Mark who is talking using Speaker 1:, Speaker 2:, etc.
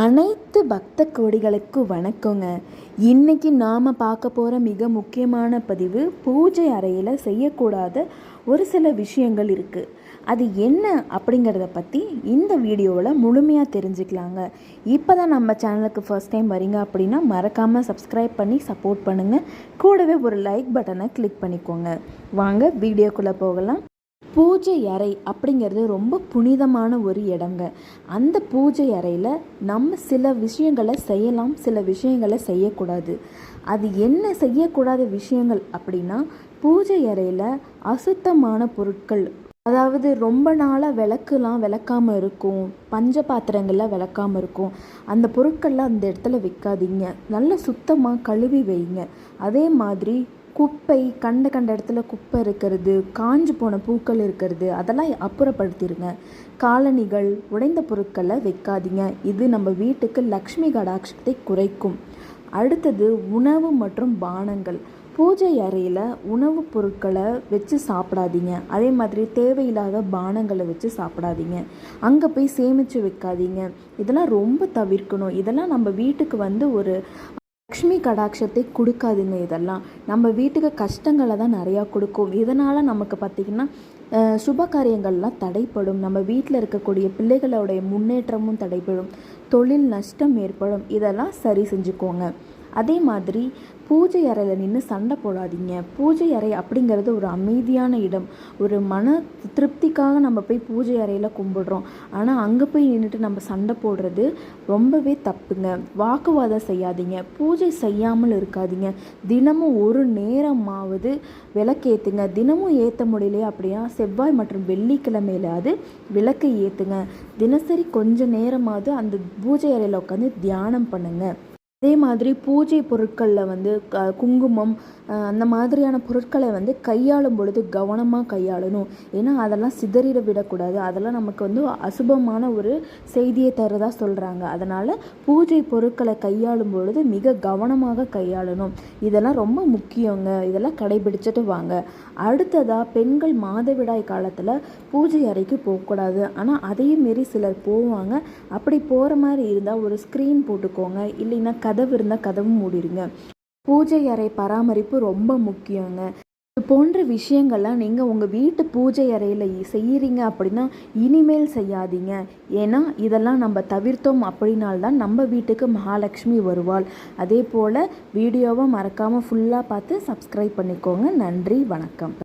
Speaker 1: அனைத்து பக்த கோடிகளுக்கும் வணக்கங்க. இன்னைக்கு நாம் பார்க்க போகிற மிக முக்கியமான பதிவு பூஜை அறையில் செய்யக்கூடாத ஒரு சில விஷயங்கள் இருக்குது அது என்ன அப்படிங்கிறத பற்றி இந்த வீடியோவில் முழுமையாக தெரிஞ்சுக்கலாங்க. இப்போ தான் நம்ம சேனலுக்கு ஃபர்ஸ்ட் டைம் வரீங்க அப்படின்னா மறக்காமல் சப்ஸ்கிரைப் பண்ணி சப்போர்ட் பண்ணுங்கள் கூடவே ஒரு லைக் பட்டனை கிளிக் பண்ணிக்கோங்க. வாங்க வீடியோக்குள்ளே போகலாம். பூஜை அறை அப்படிங்கிறது ரொம்ப புனிதமான ஒரு இடங்க. அந்த பூஜை அறையில் நம்ம சில விஷயங்களை செய்யலாம் சில விஷயங்களை செய்யக்கூடாது. அது என்ன செய்யக்கூடாத விஷயங்கள் அப்படின்னா பூஜை அறையில் அசுத்தமான பொருட்கள் அதாவது ரொம்ப நாளாக விளக்குலாம் விளக்காமல் இருக்கும் பஞ்ச பாத்திரங்கள்லாம் விளக்காமல் இருக்கும். அந்த பொருட்கள்லாம் அந்த இடத்துல வைக்காதீங்க. நல்லா சுத்தமாக கழுவி வைங்க. அதே மாதிரி குப்பை கண்ட கண்ட இடத்துல குப்பை இருக்கிறது காஞ்சு போன பூக்கள் இருக்கிறது அதெல்லாம் அப்புறப்படுத்திடுங்க காலணிகள் உடைந்த பொருட்களை வைக்காதீங்க. இது நம்ம வீட்டுக்கு லக்ஷ்மி கடாட்சத்தை குறைக்கும். அடுத்தது உணவு மற்றும் பானங்கள். பூஜை அறையில் உணவுப் பொருட்களை வச்சு சாப்பிடாதீங்க. அதே மாதிரி தேவையில்லாத பானங்களை வச்சு சாப்பிடாதீங்க. அங்கே போய் சேமித்து வைக்காதீங்க. இதெல்லாம் ரொம்ப தவிர்க்கணும். இதெல்லாம் நம்ம வீட்டுக்கு வந்து ஒரு லக்ஷ்மி கடாட்சத்தை கொடுக்காதுங்க இதெல்லாம். நம்ம வீட்டுக்கு கஷ்டங்களை தான் நிறையா கொடுக்கும். இதனால் நமக்கு பார்த்திங்கன்னா சுப காரியங்கள்லாம் தடைப்படும். நம்ம வீட்டில் இருக்கக்கூடிய பிள்ளைகளோடைய முன்னேற்றமும் தடைப்படும். தொழில் நஷ்டம் ஏற்படும். இதெல்லாம் சரி செஞ்சுக்கோங்க. அதே மாதிரி பூஜை அறையில் நின்று சண்டை போடாதீங்க. பூஜை அறை அப்படிங்கிறது ஒரு அமைதியான இடம். ஒரு மன திருப்திக்காக நம்ம போய் பூஜை அறையில் கும்பிடுறோம். ஆனால் அங்கே போய் நின்றுட்டு நம்ம சண்டை போடுறது ரொம்பவே தப்புங்க. வாக்குவாதம் செய்யாதீங்க. பூஜை செய்யாமல் இருக்காதீங்க. தினமும் ஒரு நேரமாவது விளக்கேற்றுங்க தினமும் ஏற்ற முடியலையே அப்படியா? செவ்வாய் மற்றும் வெள்ளிக்கிழமையிலாவது விளக்கை ஏற்றுங்க தினசரி கொஞ்சம் நேரமாவது அந்த பூஜை அறையில் உட்காந்து தியானம் பண்ணுங்கள் அதே மாதிரி பூஜை பொருட்களில் வந்து க குங்குமம் அந்த மாதிரியான பொருட்களை வந்து கையாளும் பொழுது கவனமாக கையாளணும். ஏன்னா அதெல்லாம் சிதறிட விடக்கூடாது. அதெல்லாம் நமக்கு வந்து அசுபமான ஒரு செய்தியை தருதா சொல்கிறாங்க அதனால் பூஜை பொருட்களை கையாளும் பொழுது மிக கவனமாக கையாளணும். இதெல்லாம் ரொம்ப முக்கியங்க. இதெல்லாம் கடைபிடிச்சிட்டு வாங்க. அடுத்ததாக பெண்கள் மாதவிடாய் காலத்தில் பூஜை அறைக்கு போகக்கூடாது. ஆனால் அதையும் மீறி சிலர் போவாங்க. அப்படி போகிற மாதிரி இருந்தால் ஒரு ஸ்க்ரீன் போட்டுக்கோங்க. இல்லைன்னா கதவு இருந்தால் கதவும் மூடிடுங்க பூஜை அறை பராமரிப்பு ரொம்ப முக்கியங்க. இது போன்ற விஷயங்கள்லாம் நீங்கள் உங்கள் வீட்டு பூஜை அறையில் செய்கிறீங்க அப்படின்னா இனிமேல் செய்யாதீங்க. ஏன்னா இதெல்லாம் நம்ம தவிர்த்தோம் அப்படின்னால்தான் நம்ம வீட்டுக்கு மகாலட்சுமி வருவாள். அதே போல் வீடியோவை மறக்காமல் ஃபுல்லாக பார்த்து சப்ஸ்கிரைப் பண்ணிக்கோங்க. நன்றி வணக்கம்.